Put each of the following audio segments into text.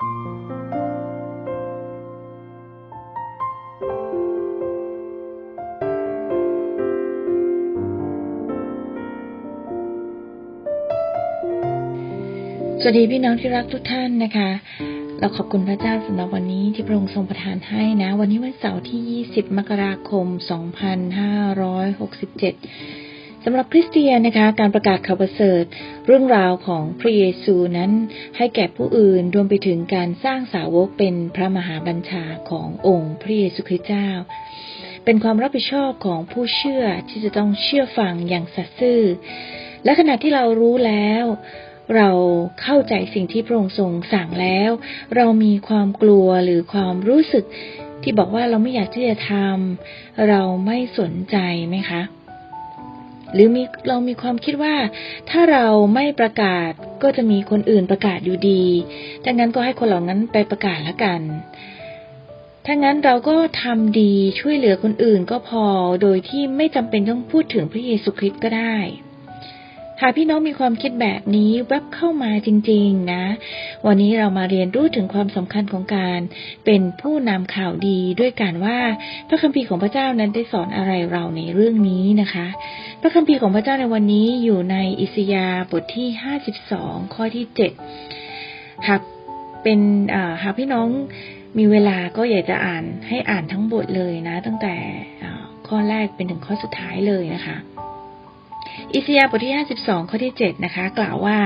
สวัสดีพี่น้องที่รักทุกท่านนะคะ เราขอบคุณพระเจ้าสำหรับวันนี้ที่พระองค์ทรงประทานให้นะ วันนี้วันเสาร์ที่ 20 มกราคม 2567 สำหรับคริสเตียนนะคะ การประกาศข่าวประเสริฐ เรื่องราวของพระเยซูนั้นให้แก่ผู้อื่นรวมไปถึงการสร้างสาวกเป็นพระมหาบัญชาขององค์พระเยซูคริสต์เจ้า เป็นความรับผิดชอบของผู้เชื่อที่จะต้องเชื่อฟังอย่างสัตย์ซื่อ และขณะที่เรารู้แล้ว เราเข้าใจสิ่งที่พระองค์ทรงสั่งแล้ว เรามีความกลัวหรือความรู้สึกที่บอกว่าเราไม่อยากที่จะทำเราไม่สนใจไหมคะ หรือมีเรามีความคิดว่า ถ้าเราไม่ประกาศก็จะมีคนอื่นประกาศอยู่ดีดังนั้นก็ให้คนเหล่านั้นไปประกาศละกัน ถ้างั้นเราก็ทำดีช่วยเหลือคนอื่นก็พอโดยที่ไม่จำเป็นต้องพูดถึงพระเยซูคริสต์ก็ได้ หากพี่น้องมีความคิดแบบนี้แวบเข้ามาจริง ๆ นะ วันนี้เรามาเรียนรู้ถึงความสำคัญของการเป็นผู้นำข่าวดีด้วยการว่าพระคัมภีร์ของพระเจ้านั้นได้สอนอะไรเราในเรื่องนี้นะคะ พระคัมภีร์ของพระเจ้าในวันนี้อยู่ในอิสยาห์บทที่ 52 ข้อที่ 7 หากเป็นหากพี่น้องมีเวลาก็อยากจะอ่านให้อ่านทั้งบทเลยนะ ตั้งแต่ข้อแรกเป็นถึงข้อสุดท้ายเลยนะคะ อิสยาบทที่ 52 ข้อที่ 7 นะคะ กล่าวว่า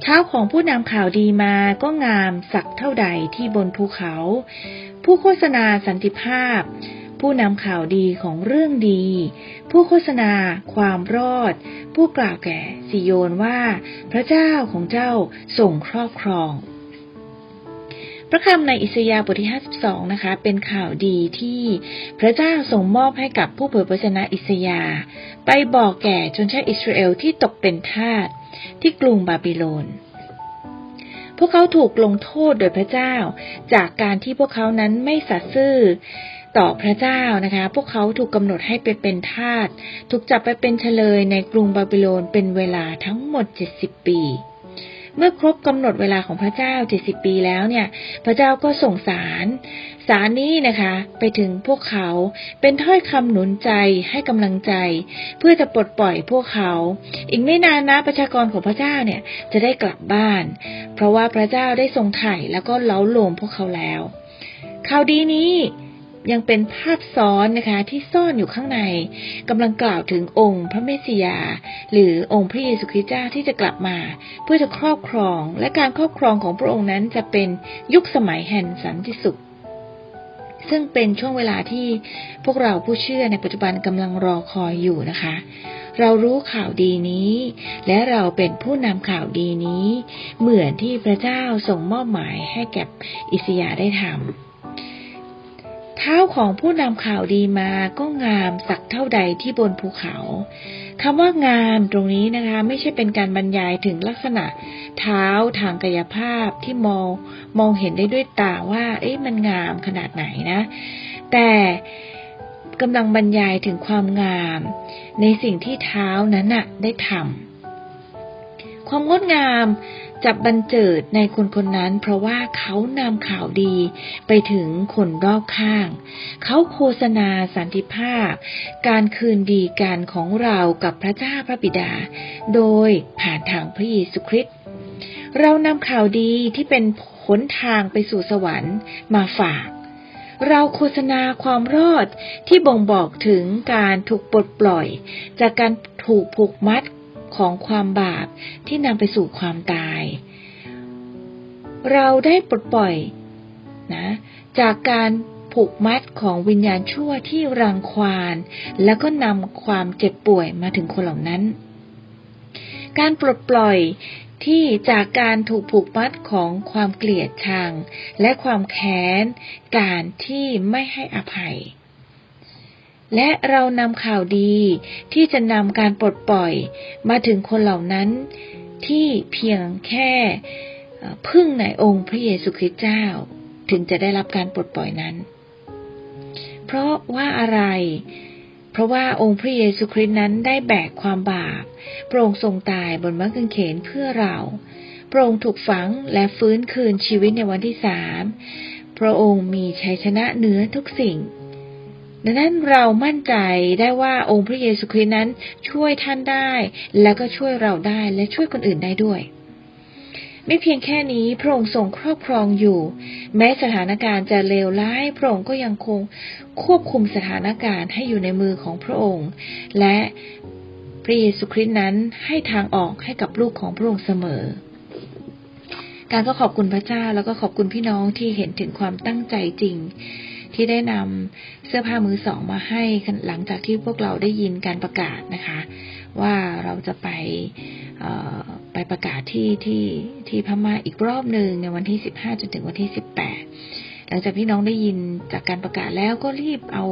เท้าของผู้นำข่าวดีมาก็งามสักเท่าใดที่บนภูเขา ผู้โฆษณาสันติภาพ ผู้นำข่าวดีของเรื่องดี ผู้โฆษณาความรอด ผู้กล่าวแก่สิโยนว่า พระเจ้าของเจ้าส่งครอบครอง พระคำในอิสยาห์บทที่ 52 นะคะ เป็นข่าวดีที่พระเจ้าส่งมอบให้กับผู้เผยพระชนะอิสยาห์ไปบอกแก่ชนชาติอิสราเอลที่ตกเป็นทาสที่กรุงบาบิโลน พวกเขาถูกลงโทษโดยพระเจ้า จากการที่พวกเขานั้นไม่สัตย์ซื่อต่อพระเจ้านะคะ พวกเขาถูกกำหนดให้ไปเป็นทาส ถูกจับไปเป็นเฉลยในกรุงบาบิโลนเป็นเวลาทั้งหมด 70 ปี เมื่อครบกำหนดเวลาของพระเจ้า 70 ปีแล้วเนี่ย พระเจ้าก็ส่งสารสารนี้นะคะไปถึงพวกเขาเป็นถ้อยคำหนุนใจให้กำลังใจ เพื่อจะปลดปล่อยพวกเขา อีกไม่นานนะประชากรของพระเจ้าเนี่ยจะได้กลับบ้าน เพราะว่าพระเจ้าได้ทรงไถ่แล้วก็เล้าโลมพวกเขาแล้วข่าวดีนี้ ยังเป็นภาพซ้อนนะคะที่ซ่อนอยู่ข้างในกำลังกล่าวถึงองค์พระเมสสิยา หรือองค์พระเยซูคริสต์เจ้าที่จะกลับมา เพื่อจะครอบครอง และการครอบครองของพระองค์นั้นจะเป็นยุคสมัยแห่งสันติสุข ซึ่งเป็นช่วงเวลาที่พวกเราผู้เชื่อในปัจจุบันกำลังรอคอยอยู่นะคะเรารู้ข่าวดีนี้ และเราเป็นผู้นำข่าวดีนี้ เหมือนที่พระเจ้าส่งมอบหมายให้แก่อิสยาได้ทำ เท้าของผู้นำข่าวดีมาก็งามสักเท่าใดที่บนภูเขาคำว่างามตรงนี้นะคะ ไม่ใช่เป็นการบรรยายถึงลักษณะ เท้าทางกายภาพที่มองมองเห็นได้ด้วยตาว่า เอ๊ะมันงามขนาดไหนนะ แต่กำลังบรรยายถึงความงาม ในสิ่งที่เท้านั้นน่ะได้ทำความงดงาม จะบันเจิดในคนคนนั้น เพราะว่าเขานำข่าวดีไปถึงคนรอบข้าง เขาโฆษณาสันติภาพ การคืนดีกันของเรากับพระเจ้าพระบิดา โดยผ่านทางพระเยซูคริสต์เรานำข่าวดีที่เป็นหนทางไปสู่สวรรค์มาฝาก เราโฆษณาความรอดที่บ่งบอกถึงการถูกปลดปล่อย จากการถูกผูกมัด ของความบาปที่นำไปสู่ความตาย เราได้ปลดปล่อยนะจากการผูกมัดของวิญญาณชั่วที่รังควานแล้วก็นำความเจ็บป่วยมาถึงคนเหล่านั้น การปลดปล่อยที่จากการถูกผูกมัดของความเกลียดชัง และความแค้น การที่ไม่ให้อภัย และเรานำข่าวดีที่จะนำการปลดปล่อยมาถึงคนเหล่านั้น ที่เพียงแค่พึ่งในองค์พระเยซูคริสต์เจ้า ถึงจะได้รับการปลดปล่อยนั้น เพราะว่าอะไร เพราะว่าองค์พระเยซูคริสต์นั้นได้แบกความบาปพระองทรงตายบนมะกางเขนเพื่อเราพระองค์ถูกฝังและฟื้นคืนชีวิตในวันที่สาม พระองค์มีชัยชนะเหนือทุกสิ่ง ดังนั้นเรามั่นใจได้ว่าองค์พระเยซูคริสต์นั้นช่วยท่านได้ แล้วก็ช่วยเราได้และช่วยคนอื่นได้ด้วย ไม่เพียงแค่นี้พระองค์ทรงครอบครองอยู่ แม้สถานการณ์จะเลวร้าย พระองค์ก็ยังคงควบคุมสถานการณ์ให้อยู่ในมือของพระองค์ และพระเยซูคริสต์นั้นให้ทางออกให้กับลูกของพระองค์เสมอ การก็ขอบคุณพระเจ้าแล้วก็ขอบคุณพี่น้องที่เห็นถึงความตั้งใจจริง ที่ได้นำเสื้อผ้ามือสองมาให้หลังจากที่พวกเราได้ยินการประกาศนะคะ ว่าเราจะไปไปประกาศที่ที่ที่พม่าอีกรอบหนึ่งในวันที่สิบห้าจนถึงวันที่สิบแปดหลังจากพี่น้องได้ยินจากการประกาศแล้วก็รีบเอา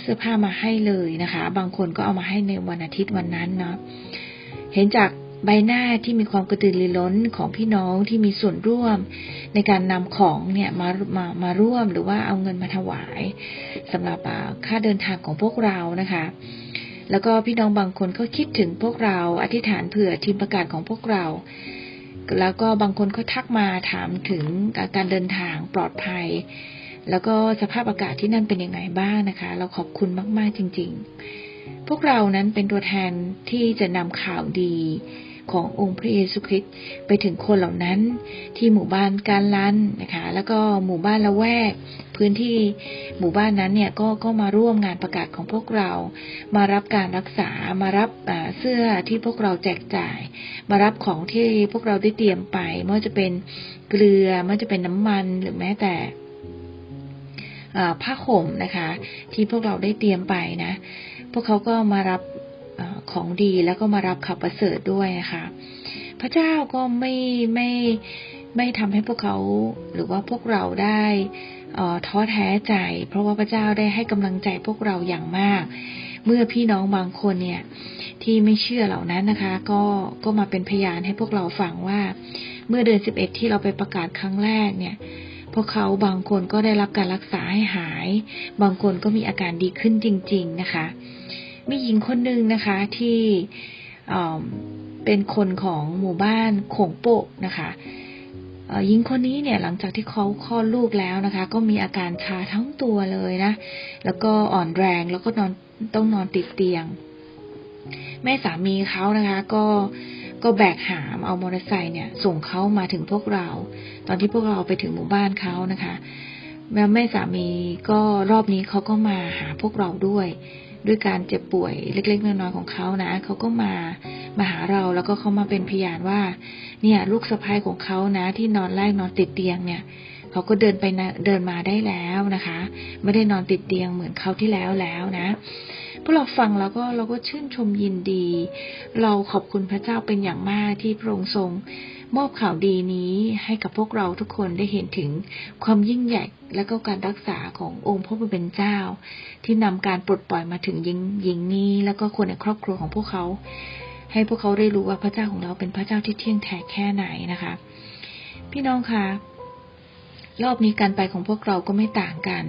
เสื้อผ้ามาให้เลยนะคะ บางคนก็เอามาให้ในวันอาทิตย์วันนั้นเนาะเห็นจาก ใบหน้าที่มีความกระตือรือร้นของพี่น้องที่มีส่วนร่วม ในการนำของเนี่ยมามามาร่วมหรือว่าเอาเงินมาถวายสำหรับค่าเดินทางของพวกเรานะคะ แล้วก็พี่น้องบางคนก็คิดถึงพวกเราอธิษฐานเผื่อทีมประกาศของพวกเรา แล้วก็บางคนก็ทักมาถามถึงการเดินทางปลอดภัย แล้วก็สภาพอากาศที่นั่นเป็นยังไงบ้างนะคะ เราขอบคุณมาก ๆจริง ๆพวกเรานั้นเป็นตัวแทนที่จะนำข่าวดี ขององค์พระเยซูคริสต์ไปถึงคนเหล่านั้น ที่หมู่บ้านการลันนะคะ แล้วก็หมู่บ้านละแวก พื้นที่หมู่บ้านนั้นเนี่ยก็ก็มาร่วมงานประกาศของพวกเรา มารับการรักษามารับเสื้อที่พวกเราแจกจ่าย มารับของที่พวกเราได้เตรียมไปไม่ว่าจะเป็นเกลือไม่ว่าจะเป็นน้ำมันหรือแม้แต่ผ้าห่มนะคะ ที่พวกเราได้เตรียมไปนะ พวกเขาก็มารับ ของดีแล้วก็มารับข่าวประเสริฐด้วยนะคะ พระเจ้าก็ไม่ไม่ไม่ทำให้พวกเขาหรือว่าพวกเราได้ท้อแท้ใจ เพราะว่าพระเจ้าได้ให้กำลังใจพวกเราอย่างมาก เมื่อพี่น้องบางคนเนี่ยที่ไม่เชื่อเหล่านั้นนะคะ ก็ก็มาเป็นพยานให้พวกเราฟังว่า เมื่อเดือนสิบเอ็ดที่เราไปประกาศครั้งแรกเนี่ยพวกเขาบางคนก็ได้รับการรักษาให้หาย บางคนก็มีอาการดีขึ้นจริง ๆนะคะ มีหญิงคนหนึ่งนะคะที่เป็นคนของหมู่บ้านโขงโปกนะคะหญิงคนนี้เนี่ยหลังจากที่เขาคลอดลูกแล้วนะคะ ก็มีอาการชาทั้งตัวเลยนะ แล้วก็อ่อนแรงแล้วก็นอนต้องนอนติดเตียง แม่สามีเขานะคะ ก็ก็แบกหามเอามอเตอร์ไซค์เนี่ย ส่งเขามาถึงพวกเรา ตอนที่พวกเราไปถึงหมู่บ้านเขานะคะแม่แม่สามีก็รอบนี้เขาก็มาหาพวกเราด้วย ด้วยการเจ็บป่วยเล็ก ๆ น้อยๆของเขานะเขาก็มามาหาเราแล้วก็เขามาเป็นพยานว่า เนี่ย ลูกสะพ้ายของเขานะ ที่นอนแรกนอนติดเตียงเนี่ยเขาก็เดินไปนะเดินมาได้แล้วนะคะ ไม่ได้นอนติดเตียงเหมือนเขาที่แล้วแล้วนะพวกเราฟังแล้วก็เราก็ชื่นชมยินดี เราขอบคุณพระเจ้าเป็นอย่างมากที่พระองค์ทรง มอบข่าวดีนี้ให้กับพวกเราทุกคนได้เห็นถึงความยิ่งใหญ่และก็การรักษาขององค์พระผู้เป็นเจ้า ที่นำการปลดปล่อยมาถึงหญิงหญิงนี้ แล้วก็คนในครอบครัวของพวกเขา ให้พวกเขาได้รู้ว่าพระเจ้าของเราเป็นพระเจ้าที่เที่ยงแท้แค่ไหนนะคะ พี่น้องคะรอบนี้การไปของพวกเราก็ไม่ต่างกัน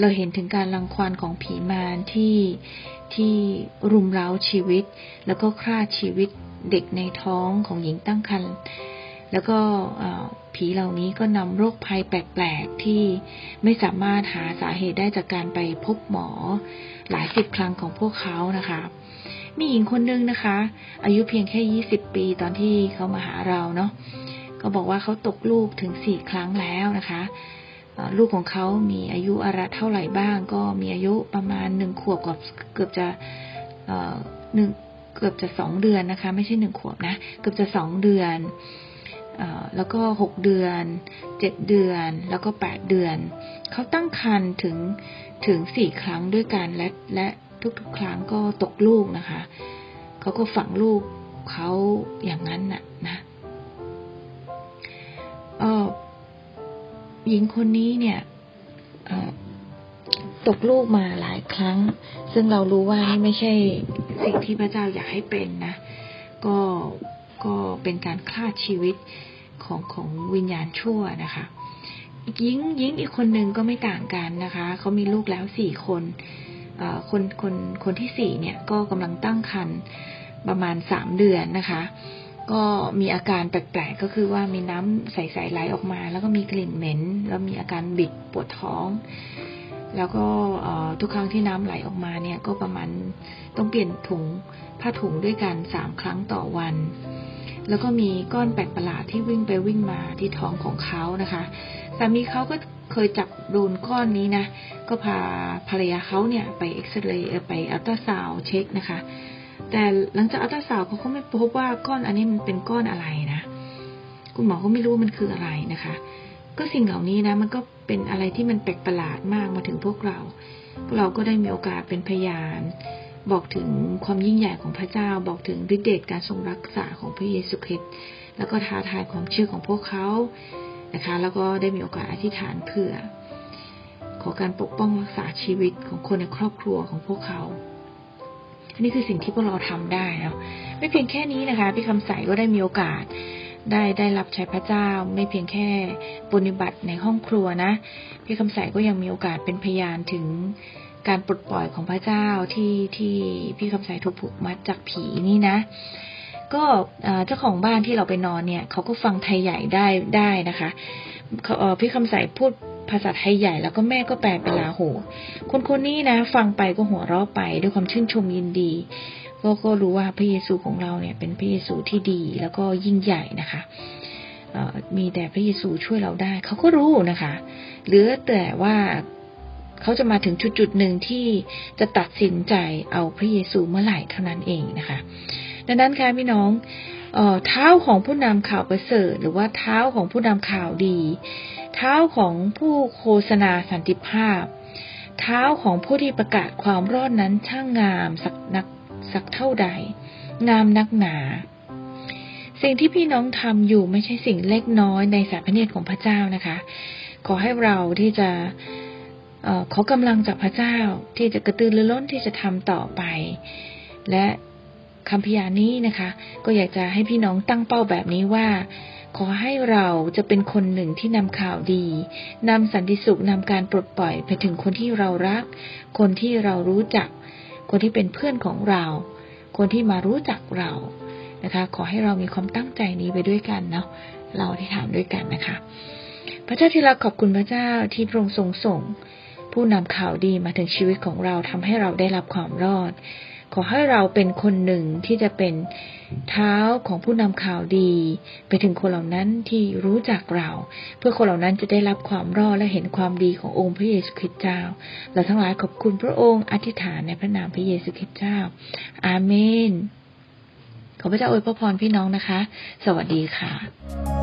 เราเห็นถึงการรังควานของผีมารที่ที่รุมเร้าชีวิต แล้วก็ฆ่าชีวิต เด็กในท้องของหญิงตั้งครรภ์แล้วก็ผีเหล่านี้ก็นำโรคภัยแปลกๆ ที่ไม่สามารถหาสาเหตุได้จากการไปพบหมอ หลายสิบครั้งของพวกเขานะคะ มีหญิงคนนึงนะคะ อายุเพียงแค่ยี่สิบปีตอนที่เขามาหาเราเนาะก็บอกว่าเขาตกลูกถึงสี่ครั้งแล้วนะคะลูกของเขามีอายุอาระเท่าไหร่บ้าง ก็มีอายุประมาณหนึ่งขวบกับเกือบจะหนึ่ง เกือบจะสองเดือนนะคะ ไม่ใช่หนึ่งขวบนะ เกือบจะสองเดือนแล้วก็หกเดือนเจ็ดเดือน แล้วก็แปดเดือน เขาตั้งครรภ์ถึงถึงสี่ครั้งด้วยกันและและทุกๆ ครั้งก็ตกลูกนะคะ เขาก็ฝังลูกเขาอย่างนั้นน่ะนะออหญิงคนนี้เนี่ยตกลูกมาหลายครั้ง ซึ่งเรารู้ว่านี่ไม่ใช่ สิ่งที่พระเจ้าอยากให้เป็นนะ ก็ก็เป็นการฆ่าชีวิตของของวิญญาณชั่วนะคะหญิงหญิงอีกคนหนึ่งก็ไม่ต่างกันนะคะเขามีลูกแล้วสี่คนคนคนคนที่สี่เนี่ยก็กำลังตั้งครรภ์ประมาณสามเดือนนะคะ ก็มีอาการแปลกๆก็คือว่ามีน้ำใสๆไหลออกมา แล้วก็มีกลิ่นเหม็น แล้วมีอาการบิดปวดท้อง แล้วก็ทุกครั้งที่น้ำไหลออกมาเนี่ยก็ประมาณต้องเปลี่ยนถุงผ้าถุงด้วยกันสามครั้งต่อวัน แล้วก็มีก้อนแปลกประหลาดที่วิ่งไปวิ่งมาที่ท้องของเขานะคะสามีเขาก็เคยจับโดนก้อนนี้นะ ก็พาภรรยาเขาเนี่ยไปเอ็กซเรย์ไปอัลตราซาวเช็คนะคะ แต่หลังจากอัลตราซาวเขาก็ไม่พบว่าก้อนอันนี้มันเป็นก้อนอะไรนะ คุณหมอก็ไม่รู้มันคืออะไรนะคะ ก็สิ่งเหล่านี้นะ มันก็ เป็นอะไรที่มันแปลกประหลาดมากมาถึงพวกเรา พวกเราก็ได้มีโอกาสเป็นพยาน บอกถึงความยิ่งใหญ่ของพระเจ้า บอกถึงฤทธิเดชการทรงรักษาของพระเยซูคริสต์ แล้วก็ท้าทายความเชื่อของพวกเขา นะคะ แล้วก็ได้มีโอกาสอธิษฐานเพื่อ ขอการปกป้องรักษาชีวิตของคนในครอบครัวของพวกเขาอันนี้คือสิ่งที่พวกเราทำได้นะไม่เพียงแค่นี้นะคะพี่คำใสก็ได้มีโอกาส ได้ได้รับใช้พระเจ้าไม่เพียงแค่ปฏิบัติในห้องครัวนะ พี่คำใสก็ยังมีโอกาสเป็นพยานถึงการปลดปล่อยของพระเจ้าที่ที่พี่คำใสถูกผูกมัดจากผีนี่นะ ก็เจ้าของบ้านที่เราไปนอนเนี่ยเขาก็ฟังไทยใหญ่ได้ได้นะคะพี่คำใสพูดภาษาไทยใหญ่แล้วก็แม่ก็แปลเป็นลาโหคนคนนี้นะ ฟังไปก็หัวเราะไปด้วยความชื่นชมยินดี ก็ก็รู้ว่าพระเยซูของเราเนี่ยเป็นพระเยซูที่ดีแล้วก็ยิ่งใหญ่นะคะมีแต่พระเยซูช่วยเราได้ เขาก็รู้นะคะเหลือแต่ว่าเขาจะมาถึงจุดจุดหนึ่งที่จะตัดสินใจเอาพระเยซูเมื่อไหร่เท่านั้นเองนะคะ ดังนั้นค่ะพี่น้องเออเท้าของผู้นำข่าวประเสริฐ หรือว่าเท้าของผู้นำข่าวดี เท้าของผู้โฆษณาสันติภาพ เท้าของผู้ที่ประกาศความรอดนั้นช่างงามสักนัก สักเท่าใด งามนักหนา สิ่งที่พี่น้องทำอยู่ไม่ใช่สิ่งเล็กน้อยในสายพระเนตรของพระเจ้านะคะ ขอให้เราที่จะออขอกำลังจากพระเจ้าที่จะกระตือรือร้นที่จะทำต่อไป และคำพยานนี้นะคะ ก็อยากจะให้พี่น้องตั้งเป้าแบบนี้ว่า ขอให้เราจะเป็นคนหนึ่งที่นำข่าวดีนำสันติสุขนำการปลดปล่อยไปถึงคนที่เรารัก คนที่เรารู้จัก คนที่เป็นเพื่อนของเรา คนที่มารู้จักเรานะคะ ขอให้เรามีความตั้งใจนี้ไปด้วยกันเนาะเราที่ถามด้วยกันนะคะ พระเจ้าที่เราขอบคุณพระเจ้าที่พระองค์ทรงส่ง ผู้นำข่าวดีมาถึงชีวิตของเราทำให้เราได้รับความรอด ขอให้เราเป็นคนหนึ่งที่จะเป็นเท้าของผู้นำข่าวดี ไปถึงคนเหล่านั้นที่รู้จักเรา เพื่อคนเหล่านั้นจะได้รับความรอดและเห็นความดีขององค์พระเยซูคริสต์เจ้า เราทั้งหลายขอบคุณพระองค์อธิษฐานในพระนามพระเยซูคริสต์เจ้า อาเมนขอพระเจ้าอวยพระพรพี่น้องนะคะ สวัสดีค่ะ